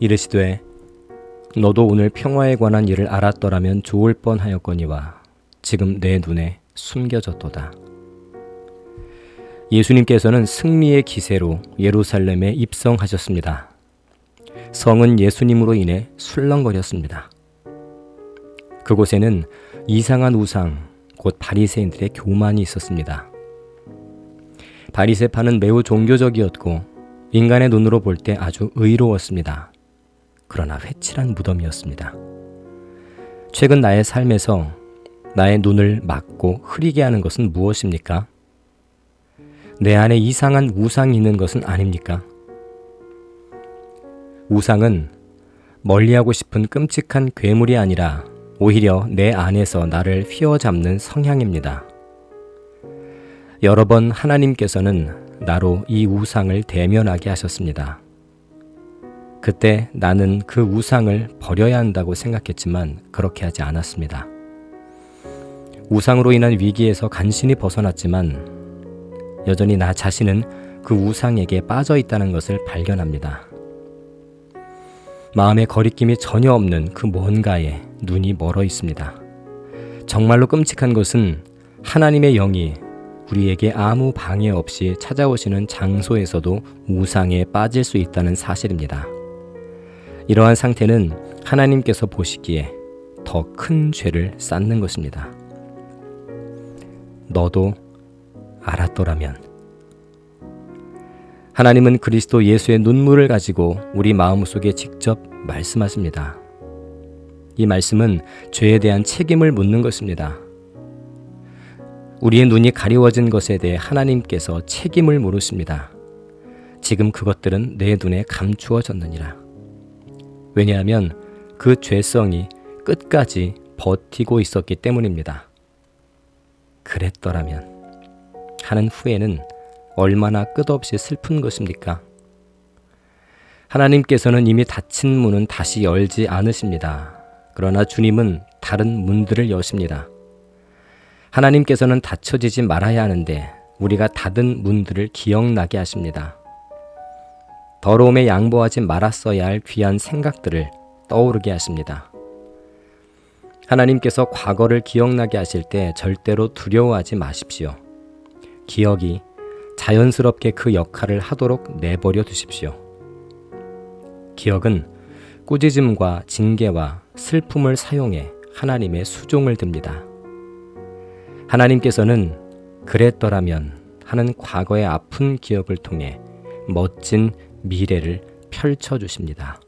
이르시되 너도 오늘 평화에 관한 일을 알았더라면 좋을 뻔하였거니와 지금 내 눈에 숨겨졌도다. 예수님께서는 승리의 기세로 예루살렘에 입성하셨습니다. 성은 예수님으로 인해 술렁거렸습니다. 그곳에는 이상한 우상, 곧 바리새인들의 교만이 있었습니다. 바리새파는 매우 종교적이었고 인간의 눈으로 볼 때 아주 의로웠습니다. 그러나 회칠한 무덤이었습니다. 최근 나의 삶에서 나의 눈을 막고 흐리게 하는 것은 무엇입니까? 내 안에 이상한 우상이 있는 것은 아닙니까? 우상은 멀리하고 싶은 끔찍한 괴물이 아니라 오히려 내 안에서 나를 휘어잡는 성향입니다. 여러 번 하나님께서는 나로 이 우상을 대면하게 하셨습니다. 그때 나는 그 우상을 버려야 한다고 생각했지만 그렇게 하지 않았습니다. 우상으로 인한 위기에서 간신히 벗어났지만 여전히 나 자신은 그 우상에게 빠져 있다는 것을 발견합니다. 마음의 거리낌이 전혀 없는 그 뭔가에 눈이 멀어 있습니다. 정말로 끔찍한 것은 하나님의 영이 우리에게 아무 방해 없이 찾아오시는 장소에서도 우상에 빠질 수 있다는 사실입니다. 이러한 상태는 하나님께서 보시기에 더 큰 죄를 쌓는 것입니다. 너도 알았더라면 하나님은 그리스도 예수의 눈물을 가지고 우리 마음속에 직접 말씀하십니다. 이 말씀은 죄에 대한 책임을 묻는 것입니다. 우리의 눈이 가리워진 것에 대해 하나님께서 책임을 물으십니다. 지금 그것들은 내 눈에 감추어졌느니라. 왜냐하면 그 죄성이 끝까지 버티고 있었기 때문입니다. 그랬더라면 하는 후에는 얼마나 끝없이 슬픈 것입니까? 하나님께서는 이미 닫힌 문은 다시 열지 않으십니다. 그러나 주님은 다른 문들을 여십니다. 하나님께서는 닫혀지지 말아야 하는데 우리가 닫은 문들을 기억나게 하십니다. 더러움에 양보하지 말았어야 할 귀한 생각들을 떠오르게 하십니다. 하나님께서 과거를 기억나게 하실 때 절대로 두려워하지 마십시오. 기억이 자연스럽게 그 역할을 하도록 내버려 두십시오. 기억은 꾸짖음과 징계와 슬픔을 사용해 하나님의 수종을 듭니다. 하나님께서는 그랬더라면 하는 과거의 아픈 기억을 통해 멋진 미래를 펼쳐 주십니다.